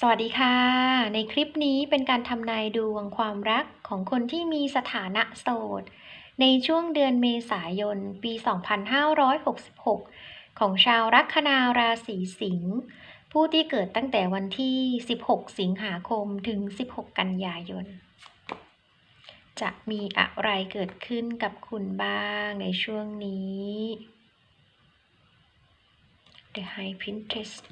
สวัสดีค่ะ ในคลิปนี้เป็นการทำนายดวงความรักของคนที่มีสถานะโสด ในช่วงเดือนเมษายน ปี 2566 ของชาวลัคนาราศีสิงห์ผู้ที่เกิดตั้งแต่วันที่ 16 สิงหาคมถึง 16 กันยายน จะมีอะไรเกิดขึ้นกับคุณบ้างในช่วงนี้ The High pinterest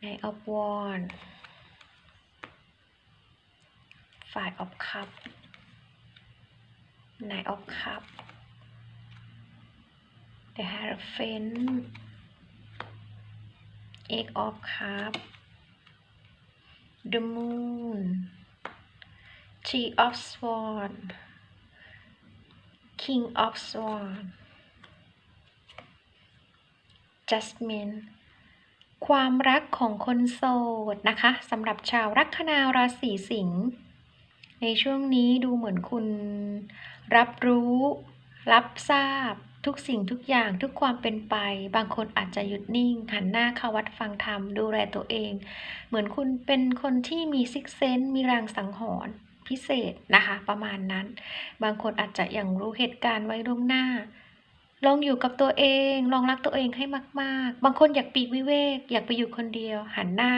Princess Knight of Wands Five of Cup Knight of Cup The Hierophant Eight of Cup The Moon Three of Swan King of Swan Jasmine ความรักของคนโสดนะคะสำหรับชาวลัคนาราศีสิงห์ในช่วงนี้ดูเหมือนคุณ รับรู้ รับทราบ ทุกสิ่งทุกอย่างทุกความเป็นไป บางคนอาจจะหยุดนิ่ง หันหน้าเข้าวัดฟังธรรมดูแลตัวเอง เหมือนคุณเป็นคนที่มีซิกเซนมีรางสังหรณ์พิเศษนะคะ ประมาณนั้น บางคนอาจจะยังรู้เหตุการณ์ไว้ล่วงหน้า ลองอยู่กับตัวเอง ลองรักตัวเองให้มาก ๆ บางคนอยากปีกวิเวก อยากไปอยู่คนเดียว หันหน้า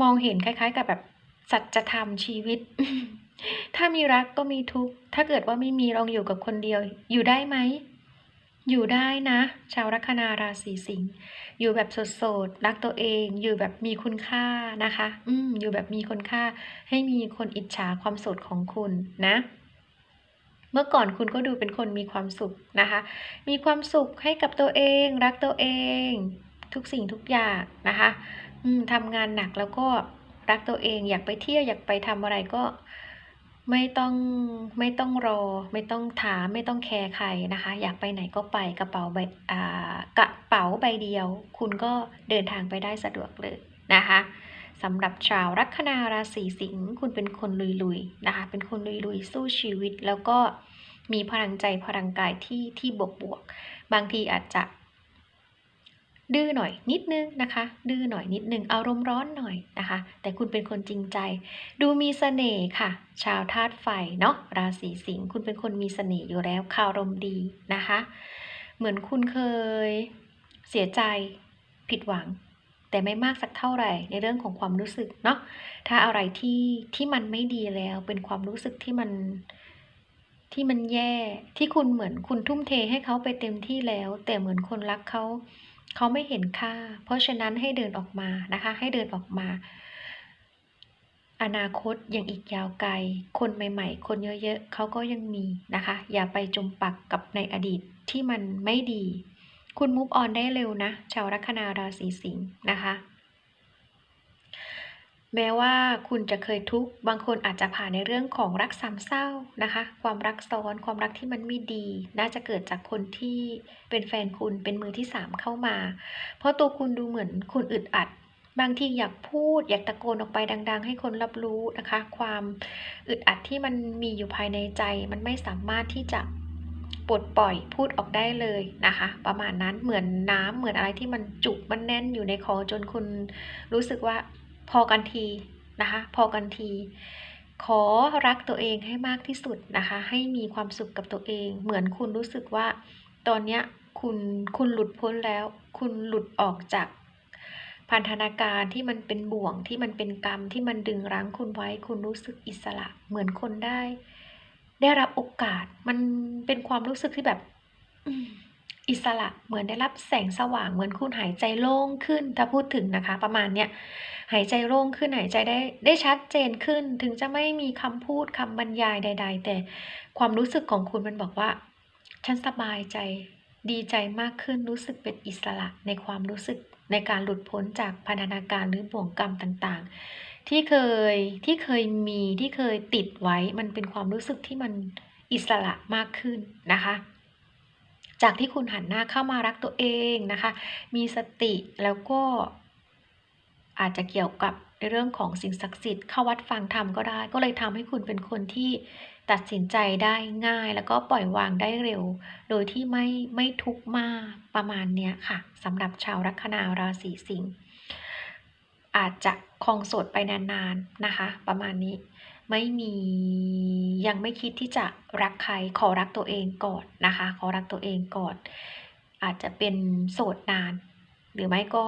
มองเห็นคล้าย ๆ กับแบบสัจธรรมชีวิต ถ้ามีรักก็มีทุกข์ ถ้าเกิดว่าไม่มีลองอยู่กับคนเดียว อยู่ได้ไหม อยู่ได้นะ ชาวลัคนาราศีสิงห์ อยู่แบบโสดๆ รักตัวเอง อยู่แบบมีคุณค่านะคะ อืม อยู่แบบมีคุณค่า ให้มีคนอิจฉาความโสดของคุณนะ เมื่อก่อนคุณก็ดูเป็นคนมีความสุขนะคะ มีความสุขให้กับตัวเอง รักตัวเอง ทุกสิ่งทุกอย่างนะคะทำงานหนักแล้วก็รักตัวเอง อยากไปเที่ยวอยากไปทำอะไรก็ไม่ต้องไม่ต้องรอ ไม่ต้องถามไม่ต้องแคร์ใครนะคะ อยากไปไหนก็ไปกระเป๋าใบอ่ากระเป๋าใบเดียว คุณก็เดินทางไปได้สะดวกเลยนะคะ สำหรับชาวลัคนาราศีสิงห์คุณเป็นคนลุยๆนะคะ เป็นคนลุยๆสู้ชีวิต แล้วก็มีพลังใจพลังกายที่ที่บวกบวกๆบางทีอาจจะ ดื้อหน่อยนิดนึงนะคะ ดื้อหน่อยนิดนึงอารมณ์ร้อนหน่อยนะคะ แต่คุณเป็นคนจริงใจ ดูมีเสน่ห์ค่ะ ชาวธาตุไฟเนาะราศีสิงห์คุณเป็นคนมีเสน่ห์อยู่แล้วคาวรมดีนะคะ เหมือนคุณเคยเสียใจผิดหวัง แต่ไม่มากสักเท่าไหร่ในเรื่องของความรู้สึกเนาะถ้าอะไรที่ที่มันไม่ดีแล้วเป็นความรู้สึกที่มันที่มันแย่ที่คุณเหมือนคุณทุ่มเทให้เขาไปเต็มที่แล้ว แต่เหมือนคนรักเขาเขาไม่เห็นค่า เพราะฉะนั้นให้เดินออกมานะคะ ให้เดินออกมา อนาคตยังอีกยาวไกล คนใหม่ ๆ คนเยอะๆเขาก็ยังมีนะคะ อย่าไปจมปักกับในอดีตที่มันไม่ดี คุณมุฟออนได้เร็วนะ ชาวลัคนาราศีสิงห์นะคะ แม้ว่าคุณจะเคยทุกข์ บางคนอาจจะผ่านในเรื่องของรักสามเศร้านะคะ ความรักซ้อนความรักที่มันไม่ดี น่าจะเกิดจากคนที่เป็นแฟนคุณเป็นมือที่สามเข้ามา เพราะตัวคุณดูเหมือนคุณอึดอัดบางทีอยากพูดอยากตะโกนออกไปดัง ๆ ให้คนรับรู้นะคะ ความอึดอัดที่มันมีอยู่ภายในใจ มันไม่สามารถที่จะ ปลดปล่อยพูดออกได้เลยนะคะ ประมาณนั้นเหมือนน้ำเหมือนอะไรที่มันจุกมันแน่นอยู่ในคอจนคุณรู้สึกว่าพอกันทีนะคะ พอกันที ขอรักตัวเองให้มากที่สุดนะคะ ให้มีความสุขกับตัวเอง เหมือนคุณรู้สึกว่า ตอนเนี้ยคุณคุณหลุดพ้นแล้ว คุณหลุดออกจากพันธนาการที่มันเป็นบ่วงที่มันเป็นกรรมที่มันดึงรั้งคุณไว้ คุณรู้สึกอิสระเหมือนคนได้ ได้รับโอกาส มันเป็นความรู้สึกที่แบบอิสระเหมือนได้รับแสงสว่างเหมือนคุณหายใจโล่งขึ้น ถ้าพูดถึงนะคะ ประมาณเนี้ยหายใจโล่งขึ้นหายใจได้ได้ชัดเจนขึ้น ถึงจะไม่มีคำพูดคำบรรยายใด ๆ แต่ความรู้สึกของคุณมันบอกว่า ฉันสบายใจดีใจมากขึ้นรู้สึกเป็นอิสระในความรู้สึกในการหลุดพ้นจากพันธนาการหรือบ่วงกรรมต่างๆ ที่เคยที่เคยมีที่เคยติดไว้มันเป็นความรู้สึกที่มันอิสระมากขึ้นนะคะ จากที่คุณหันหน้าเข้ามารักตัวเองนะคะ มีสติแล้วก็อาจจะเกี่ยวกับในเรื่องของสิ่งศักดิ์สิทธิ์เข้าวัดฟังธรรมก็ได้ ก็เลยทำให้คุณเป็นคนที่ตัดสินใจได้ง่าย แล้วก็ปล่อยวางได้เร็ว โดยที่ไม่ไม่ทุกข์มากประมาณเนี้ยค่ะสำหรับชาวลัคนาราศีสิงห์ อาจจะคลองโสดไปนานๆนะคะ ประมาณนี้ไม่มียังไม่คิดที่จะรักใครขอรักตัวเองก่อนนะคะ ขอรักตัวเองก่อน อาจจะเป็นโสดนาน หรือไม่ก็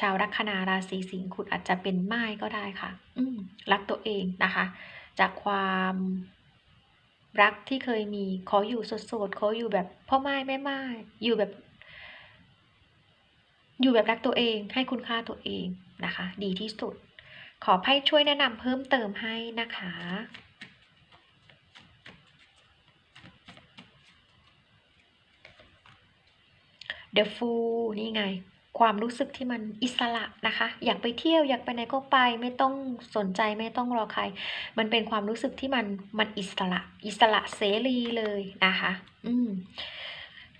ชาวลัคนาราศีสิงห์คุณอาจจะเป็นไม้ก็ได้ค่ะ อืรักตัวเองนะคะ จากความรักที่เคยมีขออยู่โสดๆขออยู่แบบพ่อไม้แม่ไม้อยู่แบบ อยู่แบบรักตัวเองให้คุณค่าตัวเองนะคะ ดีที่สุด ขอไพ่ช่วยแนะนำเพิ่มเติมให้นะคะ The Fool นี่ไง ความรู้สึกที่มันอิสระนะคะ อยากไปเที่ยวอยากไปไหนก็ไปไม่ต้องสนใจไม่ต้องรอใคร มันเป็นความรู้สึกที่มันมันอิสระ อิสระเสรีเลยนะคะ อืม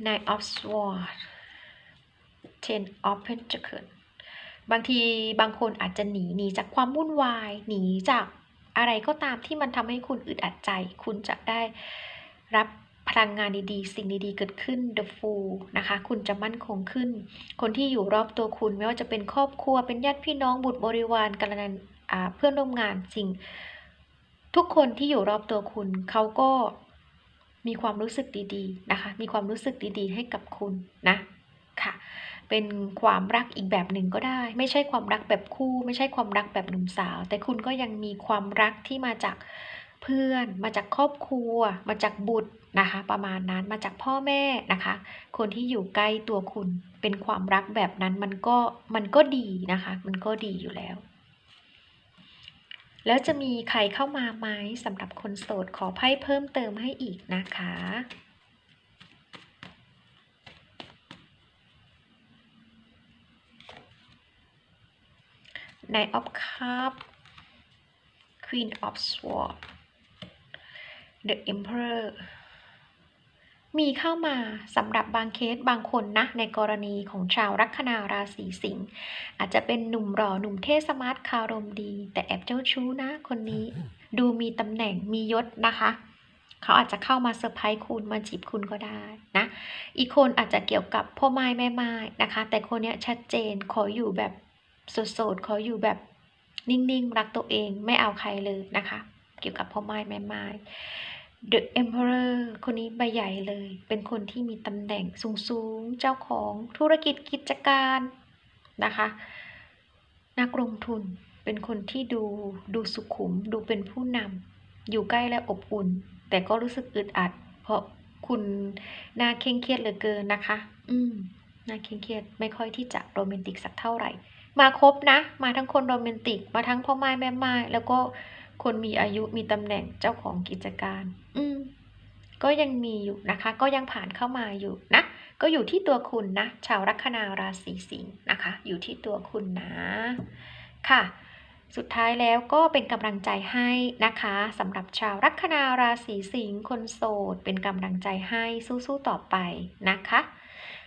Nine of Swords Ten of Pentacles บางทีบางคนอาจจะหนีหนีจากความวุ่นวาย หนีจากอะไรก็ตามที่มันทำให้คุณอึดอัดใจ คุณจะได้รับพลังงานดีๆ สิ่งดีๆ เกิดขึ้น The Fool นะคะ คุณจะมั่นคงขึ้น คนที่อยู่รอบตัวคุณ ไม่ว่าจะเป็นครอบครัว เป็นญาติพี่น้องบุตรบริวารกัลยาเพื่อนร่วมงานสิ่ง ทุกคนที่อยู่รอบตัวคุณ เขาก็มีความรู้สึกดีๆ นะคะ มีความรู้สึกดีๆ ให้กับคุณนะ ค่ะ เป็นความรักอีกแบบหนึ่งก็ได้ ไม่ใช่ความรักแบบคู่ ไม่ใช่ความรักแบบหนุ่มสาว แต่คุณก็ยังมีความรักที่มาจากเพื่อน มาจากครอบครัว มาจากบุตรนะคะ ประมาณนั้นมาจากพ่อแม่นะคะ คนที่อยู่ใกล้ตัวคุณเป็นความรักแบบนั้นมันก็มันก็ดีนะคะ มันก็ดีอยู่แล้ว แล้วจะมีใครเข้ามาไหมสำหรับคนโสดขอไพ่เพิ่มเติมให้อีกนะคะ Knight of Cup Queen of Sword The Emperor มีเข้ามาสำหรับบางเคสบางคนนะ ในกรณีของชาวลัคนาราศีสิงห์อาจจะเป็นหนุ่มหล่อหนุ่มเท่สมาร์ทคารมดี แต่แอบเจ้าชู้นะคนนี้ดูมีตำแหน่งมียศนะคะเขาอาจจะเข้ามาเซอร์ไพรส์คุณมาจีบคุณก็ได้นะ อีกคนอาจจะเกี่ยวกับพ่อไม้แม่ไม้นะคะ แต่คนนี้ชัดเจนขออยู่แบบ โสดๆขออยู่แบบนิ่งๆ รักตัวเองไม่เอาใครเลยนะคะ เกี่ยวกับพ่อไม้แม่ไม้ The Emperor คนนี้ใบใหญ่เลย เป็นคนที่มีตำแหน่งสูงๆ เจ้าของธุรกิจกิจการนะคะ นักลงทุนเป็นคนที่ดูดูสุขุม ดูเป็นผู้นำอยู่ใกล้และอบอุ่น แต่ก็รู้สึกอึดอัด เพราะคุณน่าเคร่งเครียดเหลือเกินนะคะ อืมน่าเคร่งเครียดไม่ค่อยที่จะโรแมนติกสักเท่าไหร่ มาครบนะ มาทั้งคนโรแมนติก มาทั้งพ่อไม้แม่ไม้แล้วก็คนมีอายุมีตำแหน่งเจ้าของกิจการ อืม ก็ยังมีอยู่นะคะ ก็ยังผ่านเข้ามาอยู่นะ ก็อยู่ที่ตัวคุณนะ ชาวลัคนาราศีสิงห์นะคะ อยู่ที่ตัวคุณนะ ค่ะ สุดท้ายแล้วก็เป็นกำลังใจให้นะคะสำหรับชาวลัคนาราศีสิงห์คนโสด เป็นกำลังใจให้สู้ๆต่อไปนะคะ